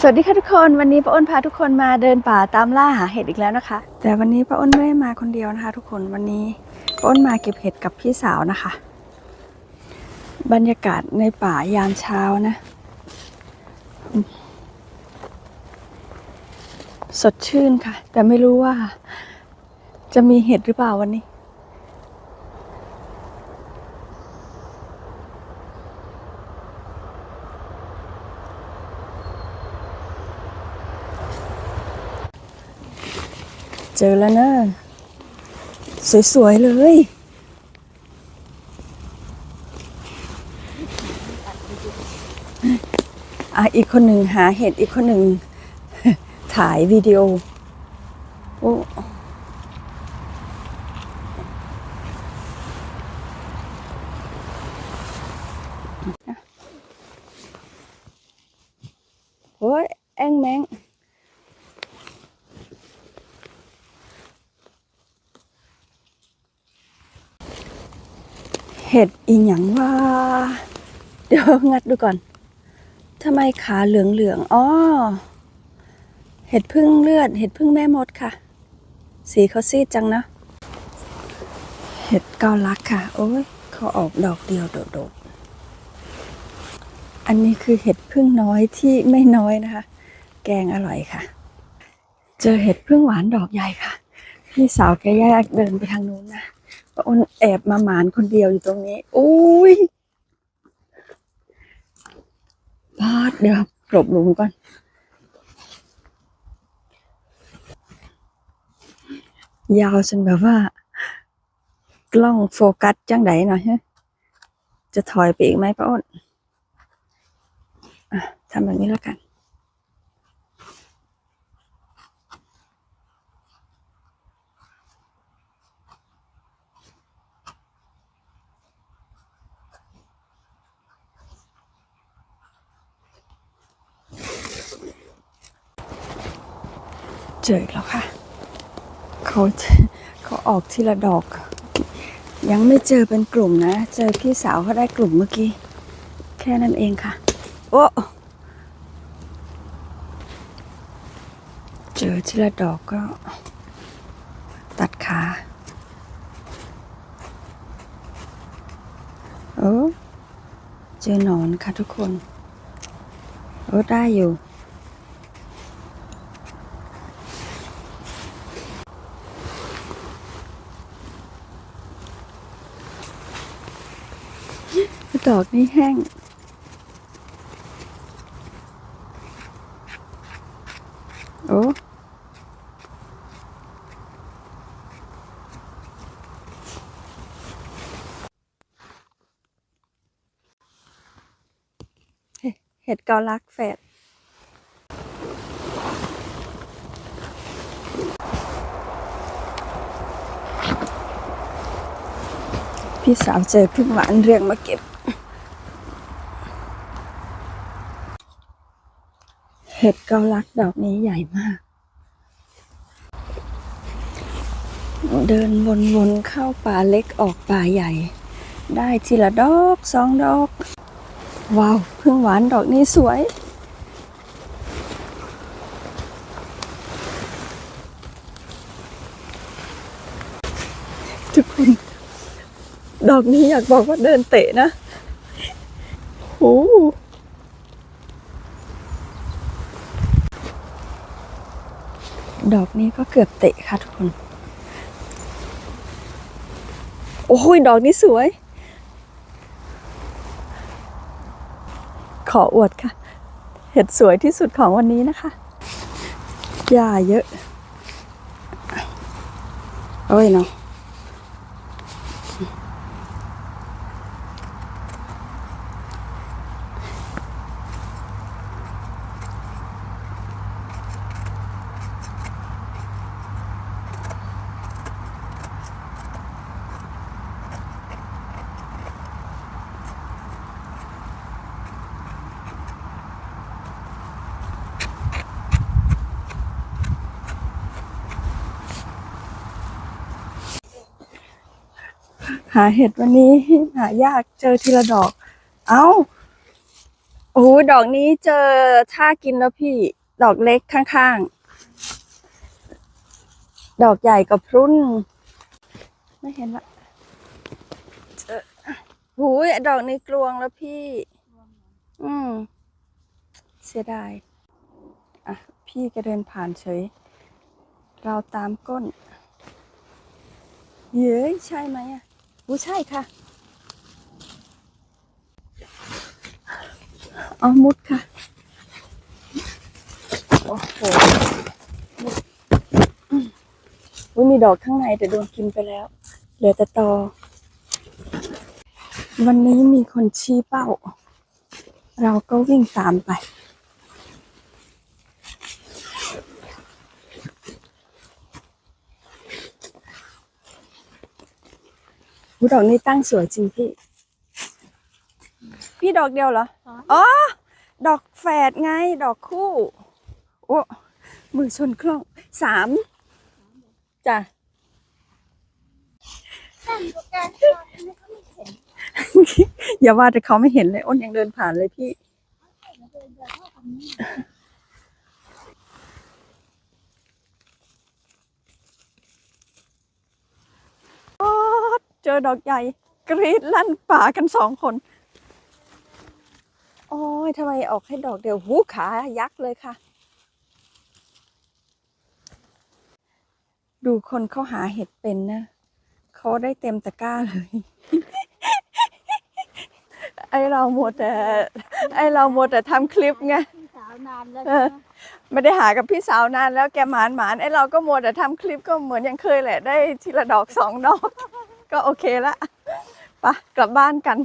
สวัสดีค่ะทุกคนวันนี้ป้าอ้นพาทุกคนมาเดินป่าตามล่าหาเห็ดอีกแล้วนะคะ แต่วันนี้ป้าอ้นไม่ได้มาคนเดียวนะคะ ทุกคนวันนี้ป้าอ้นมาเก็บเห็ดกับพี่สาวนะคะ บรรยากาศในป่ายามเช้านะ สดชื่นค่ะ แต่ไม่รู้ว่า จะมีเห็ดหรือเปล่าวันนี้ เจอแล้วนะ สวย ๆ เลย อะ อีกคนหนึ่งหาเห็ดอีกคนหนึ่ง ถ่ายวิดีโอ โอ้โอ้ยแองแมง เห็ดอีหยังว่า เดี๋ยวงัดดูก่อนทำไมขาเหลืองๆอ๋อเห็ดพึ่งเลือด เห็ดพึ่งแม่มดค่ะ สีเขาซีดจังนะ เห็ดเกาลักค่ะ โอ้ยเขาออกดอกเดียวโดดๆ อันนี้คือเห็ดพึ่งน้อยที่ไม่น้อยนะคะ แกงอร่อยค่ะ เจอเห็ดพึ่งหวานดอกใหญ่ค่ะ พี่สาวแกแยกเดินไปทางนู้นนะ ป้าอ้นแอบมาหมานคนเดียวอยู่ตรงนี้อุ้ยพาดเดี๋ยวกลบหลุมก่อน ยาวจนแบบว่า กล้องโฟกัสจังไดหน่อยฮะจะถอยไปอีกไหมป้าอ้นอะทำแบบนี้แล้วกัน เจออีกแล้วค่ะ เขาเขาออกทีละดอก ยังไม่เจอเป็นกลุ่มนะ เจอพี่สาวเขาได้กลุ่มเมื่อกี้ แค่นั้นเองค่ะ โอ้เจอทีละดอกก็ ตัดขาโอ้เจอหนอนค่ะทุกคนโอ้ได้อยู่ ดอกนี้แห้ง โอ้เห็ดเกาลักแฝดพี่สาวเจอพึ่งหวานเรียงมาเก็บ เห็ดเกาลักดอกนี้ใหญ่มาก เดินวนๆเข้าป่าเล็กออกป่าใหญ่ ได้ทีละดอกสองดอก ว้าวพึ่งหวานดอกนี้สวย ทุกคน ดอกนี้อยากบอกว่าเดินเตะนะโอ้โห ดอกนี้ก็เกือบเตะค่ะทุกคน โอ้ยดอกนี้สวย ขออวดค่ะ เห็ดสวยที่สุดของวันนี้นะคะหญ้าเยอะ โอ้ยเนาะ หาเห็ดวันนี้หายากเจอทีละดอก เอา้าโอ้โหดอกนี้เจอถ้ากินแล้วพี่ ดอกเล็กข้างๆ ดอกใหญ่กับพรุ่น ไม่เห็นละเจอหูยดอกนี้กลวงแล้วพี่ อืม เสียดาย อะ พี่ก็เดินผ่านเฉย เราตามก้น เย้ยใช่ไหมอะ อู้ใช่ค่ะ เอามุดค่ะ โอ้โหมุดอืมอุ๊ยมีดอกข้างในแต่โดนกินไปแล้ว เหลือแต่ตอ วันนี้มีคนชี้เป้า เราก็วิ่งตามไป หูดอกนี้ตั้งสวยจริงพี่ พี่ดอกเดียวเหรอ อ๋อ ดอกแฝดไง ดอกคู่ โอ้มือชนคล่องสามจ้ะอย่าว่าแต่เขาไม่เห็นเลยอ้นยังเดินผ่านเลยพี่ โอ๊ยเจอดอกใหญ่ กรีดลั่นป่ากันสองคน โอ้ยทำไมออกให้ดอกเดียวหูขายักษ์เลยค่ะ ดูคนเขาหาเห็ดเป็นนะเขาได้เต็มตะกร้าเลย ไอเราหมดแต่ไอเราหมดแต่ทำคลิปไงพี่สาวนานแล้วเออไม่ได้หากับพี่สาวนานแล้วแกหมานหมานไอเราก็มัวแต่ทำคลิปก็เหมือนยังเคยแหละได้ทีละดอกสองดอก ก็โอเคละ ไปะกลับบ้านกัน